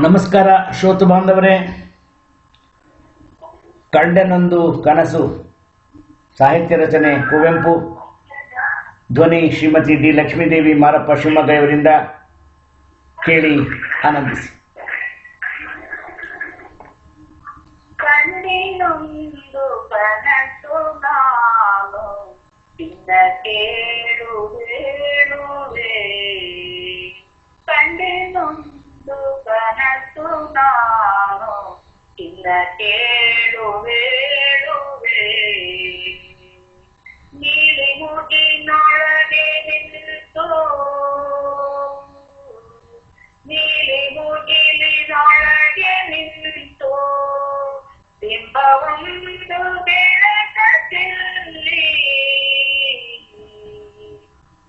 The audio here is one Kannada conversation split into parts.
ನಮಸ್ಕಾರ, ಶ್ರೋತು ಬಾಂಧವರೇ. ಕಂಡನೊಂದು ಕನಸು, ಸಾಹಿತ್ಯ ರಚನೆ, ಕುವೆಂಪು. ಧ್ವನಿ ಶ್ರೀಮತಿ ಡಿ ಲಕ್ಷ್ಮೀದೇವಿ ಮಾರಪ್ಪ ಶಿವಮೊಗ್ಗ ಇವರಿಂದ ಕೇಳಿ ಆನಂದಿಸಿ. ಕಣ್ಣಿನೊಂದು ಕನಸು ನಾನು ನಿನ್ನ ಕೇಳು ಹೇಳುವೆ ಕಣ್ಣಿನೊಂದು ಕನಸು ನಾನು ನಿನ್ನ ಕೇಳು ಹೇಳುವೆ ನೀಲಿ ಮುಗಿನೊಳಗೆ ನಿಂತು ನೀಲಿ ಮುಗಿಲಿನೊಳಗೆ ನಿಂತು ಬಿಂಬವೊಂದು ಬೆಳಕ ಚೆಲ್ಲಿ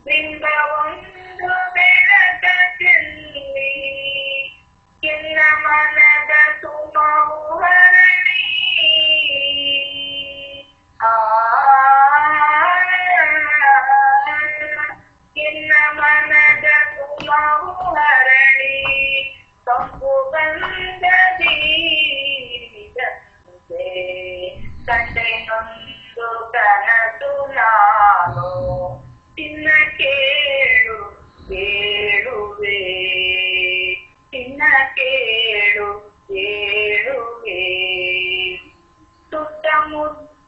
ಬಿಂಬವೊಂದು ಕಂಡೆನೊಂದು ಕನಸು ನಾನು ಚಿನ್ನ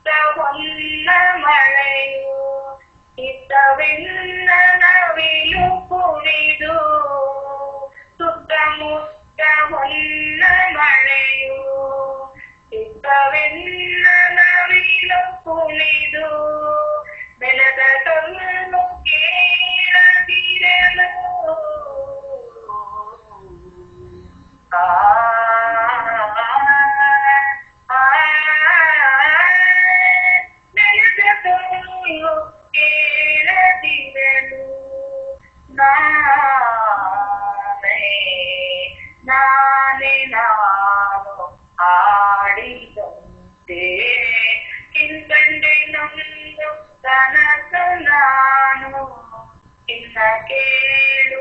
ಹೊನ್ನ ಮಳೆಯು ಹಿತವೆನ್ನ ನವಿಲು ಕುಣಿದು ಸುತ್ತಮುತ್ತ ಹೊನ್ನ ಮಳೆಯು ಹಿತವೆನ್ನ ನವಿಲು ಕುಣಿದು, ಬೆಳೆದ ಕಲ್ಲು ಕೇಳದಿರಲು. ಆ ನೆಲದಲ್ಲೂ ಕೇಳದಿರಲು ನಾನೇ ನಾನೇ ನಾನು ಆಡಿದಂತೆ ಹಿಂದಂಡೆ ನೊಂದು ಕನಸು ನಾನು ಇನ್ನ ಕೇಳು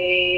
eh,